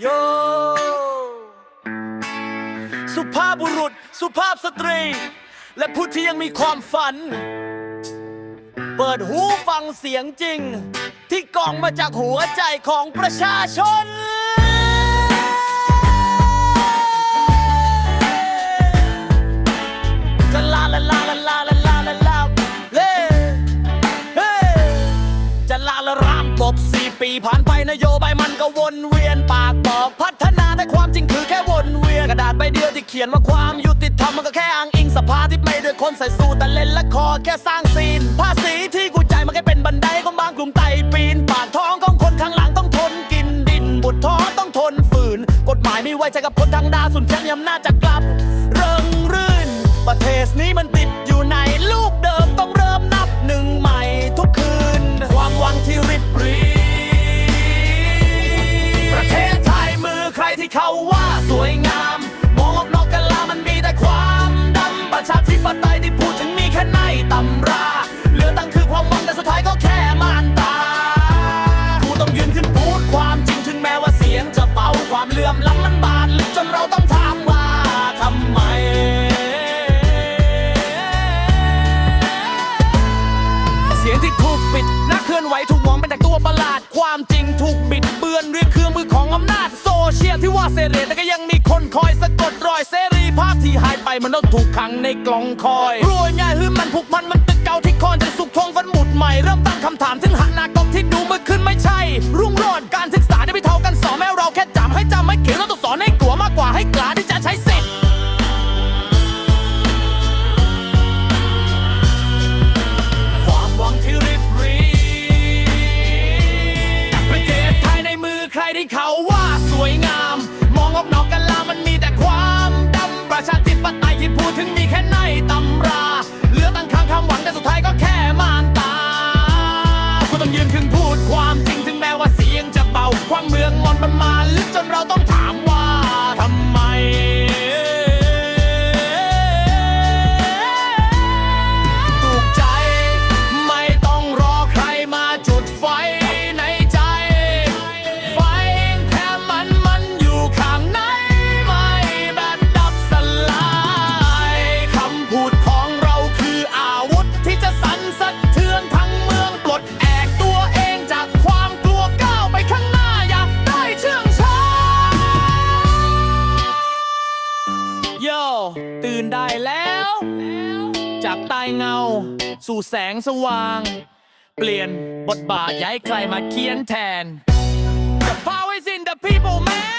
โย สุภาพบุรุษ สุภาพสตรี และผู้ที่ยังมีความฝัน เปิดหูฟังเสียงจริง ที่กล่องมาจากหัวใจของประชาชน ผ่านไปนโยบายมันก็วนเวียนปากบอกพัฒนาแต่ความจริงคือแค่วนเวียนกระดาษใบเดียวที่เขียนว่าความยุติธรรมมันก็แค่อ้างอิงสภาที่ไม่ด้วยคนใส่สูทแต่เล่นละครแค่สร้างซีนภาษีที่กูจ่ายมันแค่เป็นบันไดของบางกลุ่มไต่ปีนปากท้องของคนข้างหลังต้องทนกินดินบุตรท้อต้องทนฝืน กฎหมายไม่ไว้ใจกับคนทางดาวสุนทรยำนาจจะกลับ เริงรื่นประเทศนี้มัน อมล้ำมันบานลึกจนเราต้องถามว่าทำไม เสียงที่ถูกปิดนักเคลื่อนไหวถูกมองเป็นแต่ตัวประหลาด ความจริงถูกบิดเบือนเรียเครื่องมือของอำนาจ โซเชียลที่ว่าเสรีแต่ก็ยังมีคนคอยสะกดรอยเสรีภาพที่หายไปมันต้องถูกขังในกล่องคอยรวยง่ายหรือมันผูกพันมันตึกเก่าที่คอนจะสุขทงฟันหมุดใหม่เริ่มตั้งคำถามถึงหันนากล้องที่ดูเมื่อคืนไม่ ตื่นได้แล้ว จากใต้เงา สู่แสงสว่าง เปลี่ยนบทบาทย้ายใครมาเคียนแทน The power is in the people man